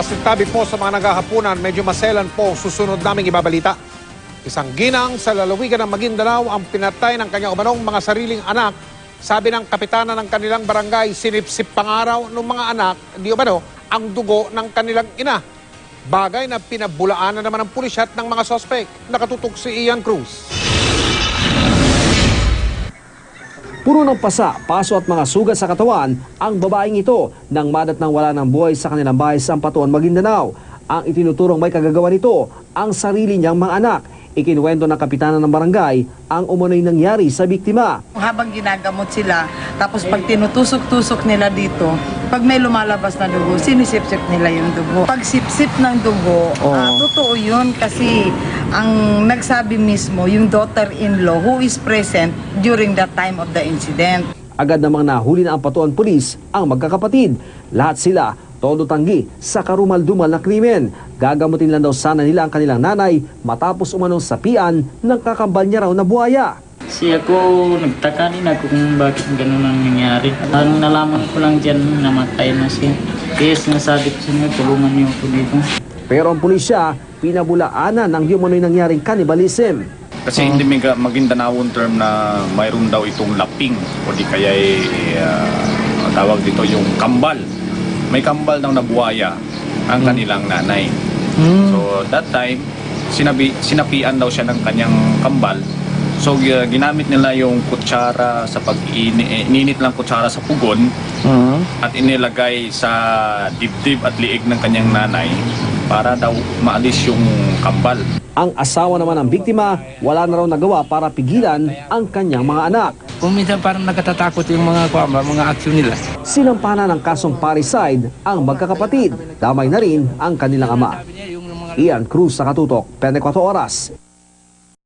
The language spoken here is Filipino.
pasintabi po sa mga naghahapunan, medyo maselan po susunod naming ibabalita. Isang ginang sa lalawigan ng Maguindanao ang pinatay ng kanyang umanong mga sariling anak. Sabi ng kapitana ng kanilang barangay, sinipsip pangaraw ng mga anak, di umano, ang dugo ng kanilang ina. Bagay na pinabulaanan naman ng pulisya at ng mga sospek. Nakatutok si Ian Cruz. Puno ng pasa, paso at mga sugat sa katawan ang babaeng ito nang madat ng wala ng buhay sa kanilang bahay sa Ampatuan, Maguindanao. Ang itinuturong may kagagawa nito, ang sarili niyang mga anak. Ikinuwento ng kapitana ng barangay ang umano'y nangyari sa biktima. Habang ginagamot sila, tapos pag tinutusok-tusok nila dito, pag may lumalabas na dugo, sinisip-sip nila yung dugo. Pag sip-sip ng dugo, ah, totoo yun kasi ang nagsabi mismo yung daughter-in-law who is present during that time of the incident. Agad namang nahuli na ang patuan pulis ang magkakapatid. Lahat sila todo tanggi sa karumal-dumal na krimen. Gagamutin lang daw sana nila ang kanilang nanay matapos umanong sapian ng kakambal niya raw na buhaya. Kasi ako, nagtaka din ako kung bakit ganun ang nangyari. Ang nalaman ko lang dyan, namatay na siya. Kaya sinasabi ko sa inyo, tulungan niyo ako dito. Pero ang pulisya, pinabulaanan ng di umano'y nangyaring cannibalism. Kasi hindi may Maguindanao term na mayroon daw itong laping o di kaya uh, tawag dito yung kambal. May kambal daw na ang kanilang nanay. So that time, sinabi, sinapian daw siya ng kanyang kambal. So gi- ginamit nila yung kutsara sa pag-ininit lang kutsara sa pugon at inilagay sa dibdib at liig ng kanyang nanay para daw maalis yung kambal. Ang asawa naman ng biktima, wala na raw nagawa para pigilan ang kanyang mga anak. Kung minsan parang nakatatakot yung mga kuwamba, mga aksyon nila. Sinampana ng kasong parricide ang magkakapatid. Damay na rin ang kanilang ama. Ian Cruz sa Katutok, 24 Oras.